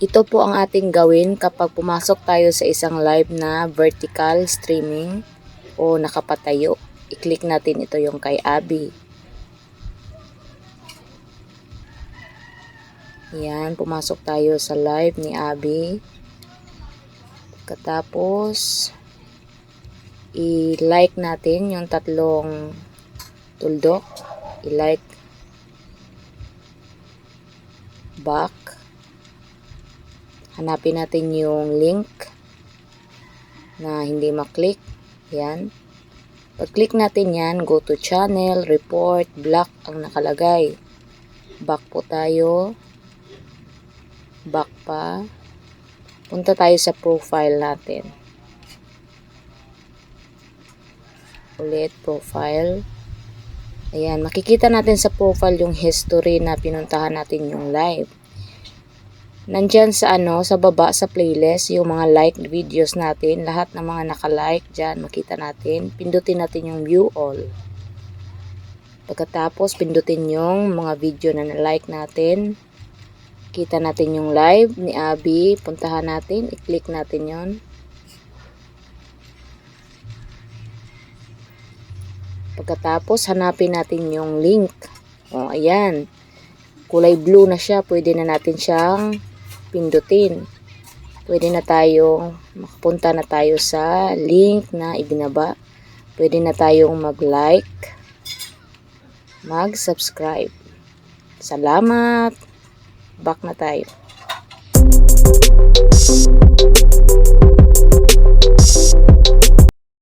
Ito po ang ating gawin kapag pumasok tayo sa isang live na vertical streaming o nakapatayo. I-click natin ito yung kay Abby. Yan, pumasok tayo sa live ni Abby. Pagkatapos, i-like natin yung tatlong tuldok. I-like back. Hanapin natin yung link na hindi maklik. Yan. Pag-click natin yan, go to channel, report, block ang nakalagay. Back po tayo. Back pa. Punta tayo sa profile natin. Ulit, profile. Ayan, makikita natin sa profile yung history na pinuntahan natin yung live. Nandyan sa ano, sa baba sa playlist, yung mga like videos natin, lahat ng mga naka-like dyan, makita natin. Pindutin natin yung view all. Pagkatapos, pindutin yung mga video na na-like natin. Kita natin yung live ni Abby. Puntahan natin, i-click natin yon. Pagkatapos, hanapin natin yung link. O, ayan. Kulay blue na siya. Pwede na natin siyang pindutin. Pwede na tayong makapunta na tayo sa link na ibinaba. Pwede na tayong mag-like, mag-subscribe. Salamat! Back na tayo.